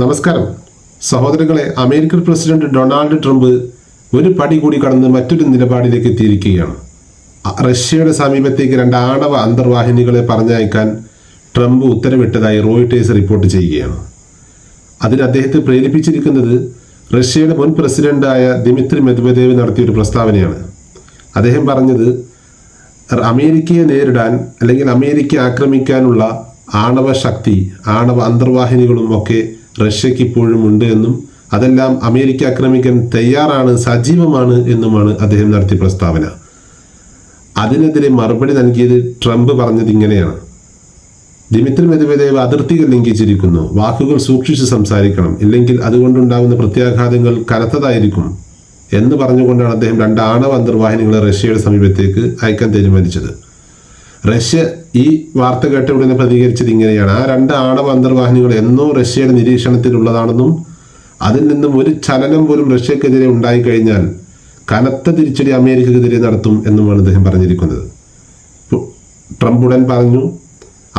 നമസ്കാരം. സഹോദരങ്ങളെ American president Donald Trump ഒരു പടി കൂടി കടന്ന് മറ്റൊരു നിലപാടിലേക്ക് എത്തിയിരിക്കുകയാണ്. റഷ്യയുടെ സമീപത്തേക്ക് രണ്ട് ആണവ അന്തർവാഹിനികളെ പറഞ്ഞയക്കാൻ ട്രംപ് ഉത്തരവിട്ടതായി റോയിട്ടേഴ്സ് റിപ്പോർട്ട് ചെയ്യുകയാണ്. അതിൽ അദ്ദേഹത്തെ പ്രേരിപ്പിച്ചിരിക്കുന്നത് റഷ്യയുടെ മുൻ പ്രസിഡന്റായ ദിമിത്രി മെദ്വദേവ് നടത്തിയൊരു പ്രസ്താവനയാണ്. അദ്ദേഹം പറഞ്ഞത് അമേരിക്കയെ നേരിടാൻ അല്ലെങ്കിൽ അമേരിക്ക ആക്രമിക്കാനുള്ള ആണവ ശക്തി ആണവ അന്തർവാഹിനികളും ഒക്കെ റഷ്യക്ക് ഇപ്പോഴും ഉണ്ട് എന്നും അതെല്ലാം അമേരിക്ക ആക്രമിക്കാൻ തയ്യാറാണ് സജീവമാണ് എന്നുമാണ് അദ്ദേഹം നടത്തിയ പ്രസ്താവന. അതിനെതിരെ മറുപടി നൽകിയത് ട്രംപ് പറഞ്ഞത് ഇങ്ങനെയാണ്. ദിമിത്രി മെദ്വദേവ് അതിർത്തികൾ ലംഘിച്ചിരിക്കുന്നു. വാക്കുകൾ സൂക്ഷിച്ച് സംസാരിക്കണം. ഇല്ലെങ്കിൽ അതുകൊണ്ടുണ്ടാകുന്ന പ്രത്യാഘാതങ്ങൾ കനത്തതായിരിക്കും എന്ന് പറഞ്ഞുകൊണ്ടാണ് അദ്ദേഹം രണ്ട് ആണവ അന്തർവാഹിനികളെ റഷ്യയുടെ സമീപത്തേക്ക് അയക്കാൻ തീരുമാനിച്ചത്. റഷ്യ ഈ വാർത്ത കേട്ട ഉടനെ പ്രതികരിച്ചത് ഇങ്ങനെയാണ്. ആ രണ്ട് ആണവ അന്തർവാഹിനികൾ എന്നോ റഷ്യയുടെ നിരീക്ഷണത്തിലുള്ളതാണെന്നും അതിൽ നിന്നും ഒരു ചലനം പോലും റഷ്യക്കെതിരെ ഉണ്ടായിക്കഴിഞ്ഞാൽ കനത്ത തിരിച്ചടി അമേരിക്കക്കെതിരെ നടത്തും എന്നുമാണ് അദ്ദേഹം പറഞ്ഞിരിക്കുന്നത്. ട്രംപ് ഉടൻ പറഞ്ഞു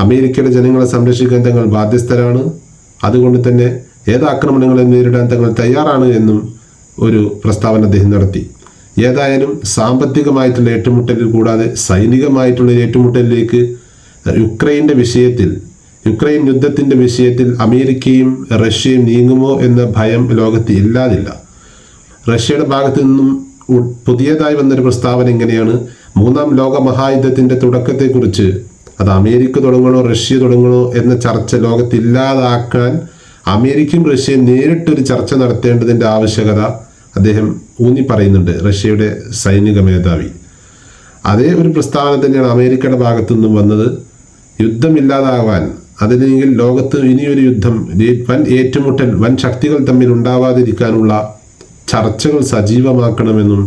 അമേരിക്കയുടെ ജനങ്ങളെ സംരക്ഷിക്കാൻ തങ്ങൾ ബാധ്യസ്ഥരാണ്. അതുകൊണ്ട് തന്നെ ഏത് ആക്രമണങ്ങളെ നേരിടാൻ തങ്ങൾ തയ്യാറാണ് എന്നും ഒരു പ്രസ്താവന അദ്ദേഹം നടത്തി. ഏതായാലും സാമ്പത്തികമായിട്ടുള്ള ഏറ്റുമുട്ടലിൽ കൂടാതെ സൈനികമായിട്ടുള്ള ഏറ്റുമുട്ടലിലേക്ക് യുക്രൈന്റെ വിഷയത്തിൽ യുക്രൈൻ യുദ്ധത്തിന്റെ വിഷയത്തിൽ അമേരിക്കയും റഷ്യയും നീങ്ങുമോ എന്ന ഭയം ലോകത്ത് ഇല്ലാതില്ല. റഷ്യയുടെ ഭാഗത്തു നിന്നും പുതിയതായി വന്നൊരു പ്രസ്താവന ഇങ്ങനെയാണ്. മൂന്നാം ലോക മഹായുദ്ധത്തിന്റെ തുടക്കത്തെക്കുറിച്ച് അത് അമേരിക്ക തുടങ്ങണോ റഷ്യ തുടങ്ങണോ എന്ന ചർച്ച ലോകത്തില്ലാതാക്കാൻ അമേരിക്കയും റഷ്യയും നേരിട്ടൊരു ചർച്ച നടത്തേണ്ടതിന്റെ ആവശ്യകത അദ്ദേഹം ഊന്നി പറയുന്നുണ്ട് റഷ്യയുടെ സൈനിക മേധാവി. അതേ ഒരു പ്രസ്താവന തന്നെയാണ് അമേരിക്കയുടെ ഭാഗത്തു നിന്നും വന്നത് യുദ്ധമില്ലാതാവാൻ അതില്ലെങ്കിൽ ലോകത്ത് ഇനിയൊരു യുദ്ധം വൻ ഏറ്റുമുട്ടൽ വൻ ശക്തികൾ തമ്മിൽ ഉണ്ടാവാതിരിക്കാനുള്ള ചർച്ചകൾ സജീവമാക്കണമെന്നും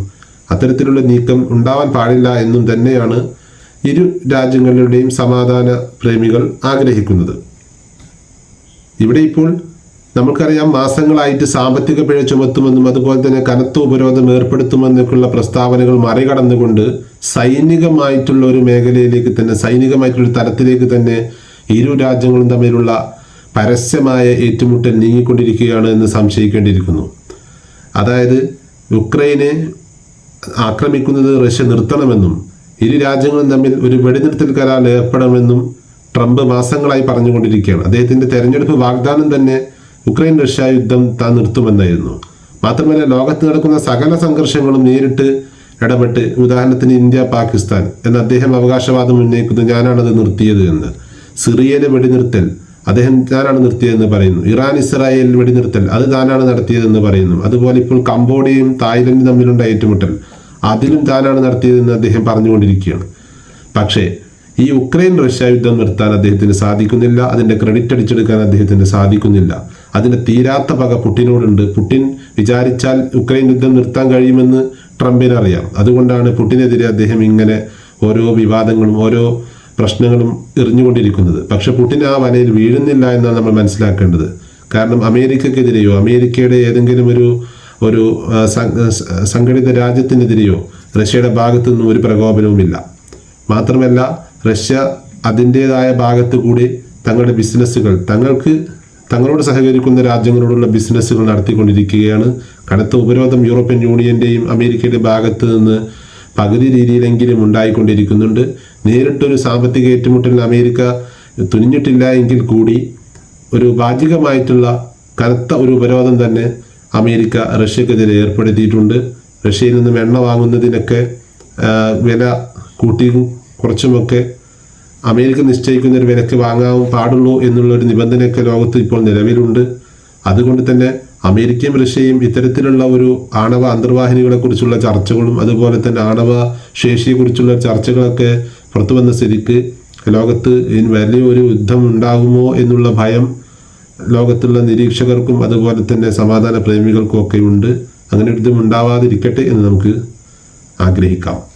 അത്തരത്തിലുള്ള നീക്കം ഉണ്ടാവാൻ പാടില്ല എന്നും തന്നെയാണ് ഇരു രാജ്യങ്ങളുടെയും സമാധാന പ്രേമികൾ ആഗ്രഹിക്കുന്നത്. ഇവിടെ ഇപ്പോൾ നമുക്കറിയാം മാസങ്ങളായിട്ട് സാമ്പത്തിക പിഴ ചുമത്തുമെന്നും അതുപോലെ തന്നെ കനത്ത ഉപരോധം ഏർപ്പെടുത്തുമെന്നൊക്കെയുള്ള പ്രസ്താവനകൾ മറികടന്നുകൊണ്ട് സൈനികമായിട്ടുള്ള ഒരു മേഖലയിലേക്ക് തന്നെ സൈനികമായിട്ടുള്ള ഒരു തലത്തിലേക്ക് തന്നെ ഇരു രാജ്യങ്ങളും തമ്മിലുള്ള പരസ്യമായ ഏറ്റുമുട്ടൽ നീങ്ങിക്കൊണ്ടിരിക്കുകയാണ് എന്ന് സംശയിക്കേണ്ടിയിരിക്കുന്നു. അതായത് ഉക്രൈനെ ആക്രമിക്കുന്നത് റഷ്യ നിർത്തണമെന്നും ഇരു രാജ്യങ്ങളും തമ്മിൽ ഒരു വെടിനിർത്തൽ കരാർ ഏർപ്പെടണമെന്നും ട്രംപ് മാസങ്ങളായി പറഞ്ഞുകൊണ്ടിരിക്കുകയാണ്. അദ്ദേഹത്തിന്റെ തെരഞ്ഞെടുപ്പ് വാഗ്ദാനം തന്നെ യുക്രൈൻ റഷ്യ യുദ്ധം താൻ നിർത്തുമെന്നായിരുന്നു. മാത്രമല്ല ലോകത്ത് നടക്കുന്ന സകല സംഘർഷങ്ങളും നേരിട്ട് ഇടപെട്ട് ഉദാഹരണത്തിന് ഇന്ത്യ പാകിസ്ഥാൻ എന്ന അദ്ദേഹം അവകാശവാദം ഉന്നയിക്കുന്നത് ഞാനാണത് നിർത്തിയത് എന്ന്. സിറിയയിലെ വെടിനിർത്തൽ അദ്ദേഹം താനാണ് നിർത്തിയതെന്ന് പറയുന്നു. ഇറാൻ ഇസ്രായേൽ വെടിനിർത്തൽ അത് താനാണ് നടത്തിയതെന്ന് പറയുന്നു. അതുപോലെ ഇപ്പോൾ കംബോഡിയയും തായ്ലൻഡും തമ്മിലുള്ള ഏറ്റുമുട്ടൽ. അതിലും താനാണ് നടത്തിയതെന്ന് അദ്ദേഹം പറഞ്ഞുകൊണ്ടിരിക്കുകയാണ്. പക്ഷേ ഈ ഉക്രൈൻ റഷ്യ യുദ്ധം നിർത്താൻ അദ്ദേഹത്തിന് സാധിക്കുന്നില്ല. അതിന്റെ ക്രെഡിറ്റ് അടിച്ചെടുക്കാൻ അദ്ദേഹത്തിന് സാധിക്കുന്നില്ല. അതിന്റെ തീരാത്ത പക പുടിനോടുണ്ട് പുടിൻ വിചാരിച്ചാൽ ഉക്രൈൻ യുദ്ധം നിർത്താൻ കഴിയുമെന്ന് ട്രംപിന് അറിയാം. അതുകൊണ്ടാണ് പുടിനെതിരെ അദ്ദേഹം ഇങ്ങനെ ഓരോ വിവാദങ്ങളും ഓരോ പ്രശ്നങ്ങളും എറിഞ്ഞുകൊണ്ടിരിക്കുന്നത്. പക്ഷെ പുടിൻ ആ വലയിൽ വീഴുന്നില്ല എന്നാണ് നമ്മൾ മനസ്സിലാക്കേണ്ടത്. കാരണം അമേരിക്കക്കെതിരെയോ അമേരിക്കയുടെ ഏതെങ്കിലും ഒരു ഒരു സംഘടിത രാജ്യത്തിനെതിരെയോ റഷ്യയുടെ ഭാഗത്തു നിന്നും ഒരു പ്രകോപനവുമില്ല. മാത്രമല്ല റഷ്യ അതിന്റേതായ ഭാഗത്ത് കൂടി തങ്ങളുടെ ബിസിനസ്സുകൾ തങ്ങൾക്ക് തങ്ങളോട് സഹകരിക്കുന്ന രാജ്യങ്ങളോടുള്ള ബിസിനസ്സുകൾ നടത്തിക്കൊണ്ടിരിക്കുകയാണ്. കടുത്ത ഉപരോധം യൂറോപ്യൻ യൂണിയന്റെയും അമേരിക്കയുടെ ഭാഗത്ത് നിന്ന് പകുതി രീതിയിലെങ്കിലും ഉണ്ടായിക്കൊണ്ടിരിക്കുന്നുണ്ട്. നേരിട്ടൊരു സാമ്പത്തിക ഏറ്റുമുട്ടലിന് അമേരിക്ക തുനിഞ്ഞിട്ടില്ല എങ്കിൽ കൂടി ഒരു ഭാഗികമായിട്ടുള്ള കനത്ത ഒരു ഉപരോധം തന്നെ അമേരിക്ക റഷ്യക്കെതിരെ ഏർപ്പെടുത്തിയിട്ടുണ്ട്. റഷ്യയിൽ നിന്നും എണ്ണ വാങ്ങുന്നതിനൊക്കെ വില കൂട്ടിയും കുറച്ചുമൊക്കെ അമേരിക്ക നിശ്ചയിക്കുന്ന ഒരു വിലക്ക് വാങ്ങാൻ പാടുള്ളൂ എന്നുള്ള ഒരു നിബന്ധനയൊക്കെ ലോകത്ത് ഇപ്പോൾ നിലവിലുണ്ട്. അതുകൊണ്ട് തന്നെ അമേരിക്കയും റഷ്യയും ഇത്തരത്തിലുള്ള ഒരു ആണവ അന്തർവാഹിനികളെ കുറിച്ചുള്ള ചർച്ചകളും അതുപോലെ തന്നെ ആണവ ശേഷിയെക്കുറിച്ചുള്ള ചർച്ചകളൊക്കെ പുറത്തു വന്ന സ്ഥിതിക്ക് ലോകത്ത് വലിയൊരു യുദ്ധം ഉണ്ടാകുമോ എന്നുള്ള ഭയം ലോകത്തുള്ള നിരീക്ഷകർക്കും അതുപോലെ തന്നെ സമാധാന പ്രേമികൾക്കും ഒക്കെ ഉണ്ട്. അങ്ങനെ ഒരു യുദ്ധം ഉണ്ടാവാതിരിക്കട്ടെ എന്ന് നമുക്ക് ആഗ്രഹിക്കാം.